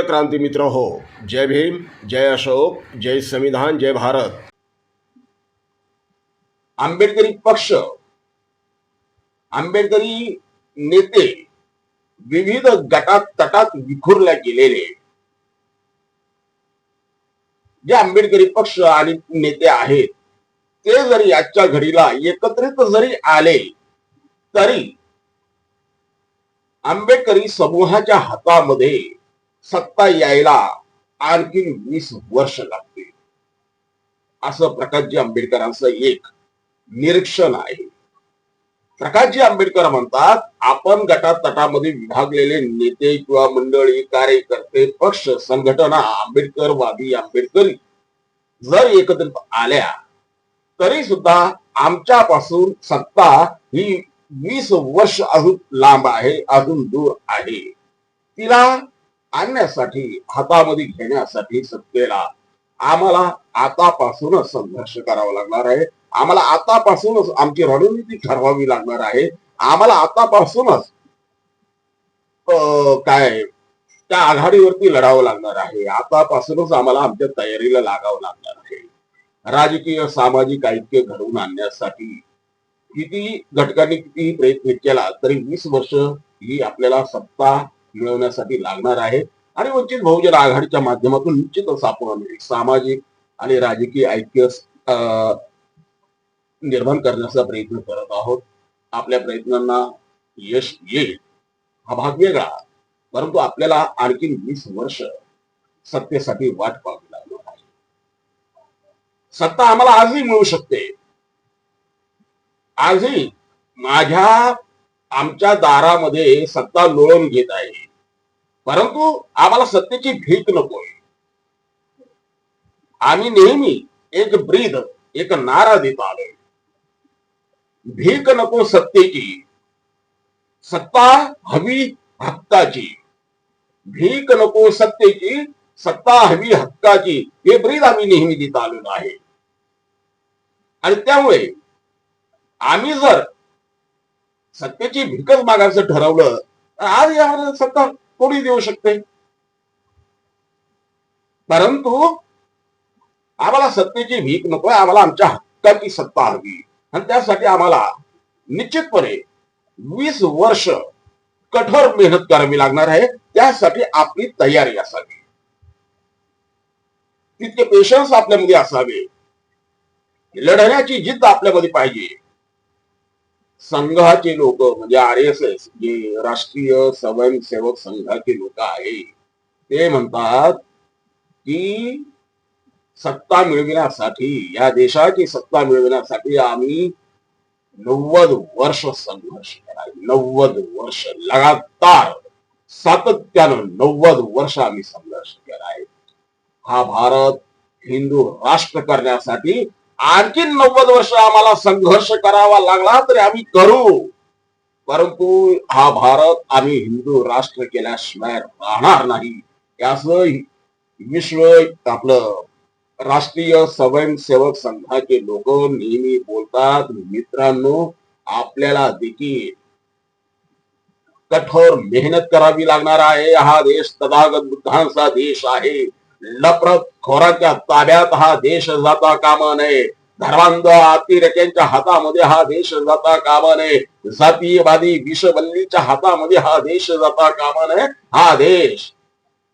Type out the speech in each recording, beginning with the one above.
प्रिय क्रांती मित्र हो जय भीम जय अशोक जय संविधान जय भारत. आंबेडकरी पक्ष आंबेडकरी नेते विविध गटात तटात विखुरल्या गेलेले. जे आंबेडकरी पक्ष आणि नेते आहेत ते जरी आजच्या घडीला एकत्रित जरी आले तरी आंबेडकरी समूहाच्या हातामध्ये सत्ता यायला आणखी वीस वर्ष लागतील. असं प्रकाशजी आंबेडकरांचं एक निरीक्षण आहे. प्रकाशजी आंबेडकर म्हणतात आपण गटात तटामध्ये विभागलेले नेते किंवा मंडळी कार्यकर्ते पक्ष संघटना आंबेडकरवादी आंबेडकरी जर एकत्रित आल्या तरी सुद्धा आमच्यापासून सत्ता ही वीस वर्ष अजून लांब आहे अजून दूर आहे. तिला आणण्यासाठी हातामध्ये घेण्यासाठी सत्तेला आम्हाला आतापासूनच संघर्ष करावा लागणार आहे. आम्हाला आतापासूनच आमची रणनीती ठरवावी लागणार आहे. आम्हाला आतापासूनच काय त्या आघाडीवरती लढावं लागणार आहे. आतापासूनच आम्हाला आमच्या तयारीला लागावं लागणार आहे. राजकीय सामाजिक ऐक्य घडवून आणण्यासाठी किती घटकांनी कितीही प्रयत्न केला तरी वीस वर्ष ही आपल्याला सत्ता मिळवण्यासाठी लागणार आहे. आणि वंचित बहुजन आघाडीच्या माध्यमातून निश्चितच आपण एक सामाजिक आणि राजकीय ऐक्य निर्माण करण्याचा प्रयत्न करत आहोत. आपल्या प्रयत्नांना यश येईल. हा भाग वेगळा. परंतु आपल्याला आणखी वीस वर्ष सत्तेसाठी वाट पाहावी लागणार आहे. सत्ता आम्हाला आजही मिळू शकते. आजही माझ्या आमच्या दारामध्ये सत्ता लोळून घेत आहे. परंतु आम्हाला सत्तेची भीक नकोय आम्ही नेहमी एक ब्रीद एक नारा देत आलोय. भीक नको सत्तेची. सत्ता हवी हक्काची. भीक नको सत्तेची सत्ता हवी हक्काची. हे ब्रीद आम्ही नेहमी देत आलेलो आहे. आणि त्यामुळे आम्ही जर सत्तेची भीकच मागायचं ठरवलं तर आज या सत्ता कोणी देऊ शकते? परंतु आम्हाला सत्तेची भीक नको आम्हाला आमच्या हक्काची सत्ता हवी. आणि त्यासाठी आम्हाला निश्चितपणे वीस वर्ष कठोर मेहनत करावी लागणार आहे. त्यासाठी आपली तयारी असावी. तितके पेशन्स आपल्यामध्ये असावे. लढण्याची जिद्द आपल्यामध्ये पाहिजे. संघाचे लोक म्हणजे आर एस एस जे राष्ट्रीय स्वयंसेवक संघाचे लोक आहे ते म्हणतात की सत्ता मिळविण्यासाठी या देशाची सत्ता मिळविण्यासाठी आम्ही नव्वद वर्ष संघर्ष करावे. नव्वद वर्ष लगातार सातत्यानं नव्वद वर्ष आम्ही संघर्ष केला आहे. हा भारत हिंदू राष्ट्र करण्यासाठी आणखी नव्वद वर्ष आम्हाला संघर्ष करावा लागला तरी आम्ही करू. परंतु हा भारत आम्ही हिंदू राष्ट्र केल्याशिवाय राहणार नाही. याच विश्व आपलं राष्ट्रीय स्वयंसेवक संघाचे लोक नेहमी बोलतात मित्रांनो आपल्याला देखील कठोर मेहनत करावी लागणार आहे. हा देश तथागत बुद्धांचा देश आहे. लप्रत खोराच्या ताब्यात हा देश जाता कामा नये. धर्मांध अतिरेक्यांच्या हातामध्ये हा देश जाता कामा नये. जातीयवादी विषवल्लीच्या हातामध्ये हा देश जाता कामा नये. हा देश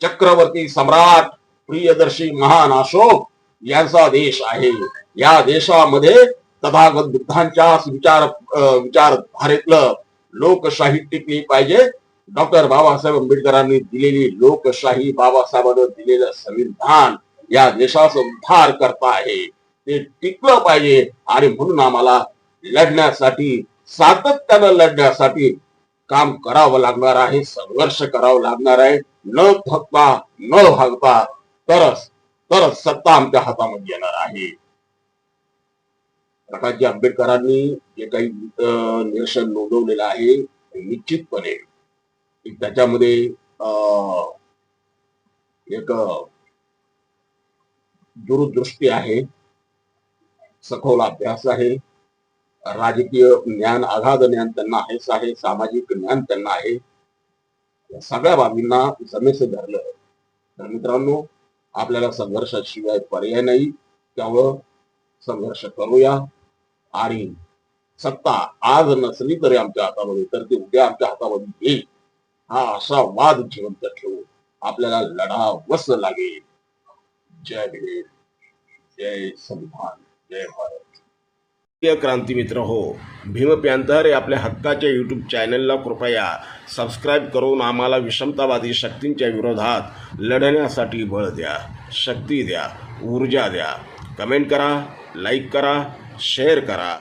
चक्रवर्ती सम्राट प्रियदर्शी महान अशोक यांचा देश आहे. या देशामध्ये तथागत बुद्धांच्या विचार विचारधारेतलं लोकशाही टिकली पाहिजे. डॉक्टर बाबासाहेब आंबेडकरांनी दिलेली लोकशाही बाबासाहेबांनी दिलेलं संविधान या देशाचा उद्धार करता आहे. ते टिकलं पाहिजे आणि म्हणून आम्हाला लढण्यासाठी सातत्यानं लढण्यासाठी काम करावं लागणार आहे संघर्ष करावं लागणार आहे. न थकता न भागता तरच तरच सत्ता आमच्या हातामध्ये येणार आहे. प्रकाशजी आंबेडकरांनी जे काही निरसन नोंदवलेलं आहे निश्चितपणे त्याच्यामध्ये अं, एक दूरदृष्टी आहे सखोल अभ्यास आहे राजकीय ज्ञान अगाध ज्ञान त्यांना आहेच आहे सामाजिक ज्ञान त्यांना आहे या सगळ्या बाबींना जमेस धरलं तर मित्रांनो आपल्याला संघर्षाशिवाय पर्याय नाही त्यामुळं संघर्ष करूया आणि सत्ता आज नसली तरी आमच्या हातामध्ये तर ती उद्या आमच्या हातामध्ये येईल. हा असा वाद जिवंत ठेवून आपल्याला लढावंच लागेल. जय भीम. जय संविधान जय भारत. क्रांती मित्र हो भीम प्यांतर या आपल्या हक्काच्या यूट्यूब चॅनलला कृपया सबस्क्राईब करून आम्हाला विषमतावादी शक्तींच्या विरोधात लढण्यासाठी बळ द्या शक्ती द्या ऊर्जा द्या. कमेंट करा लाईक करा शेअर करा.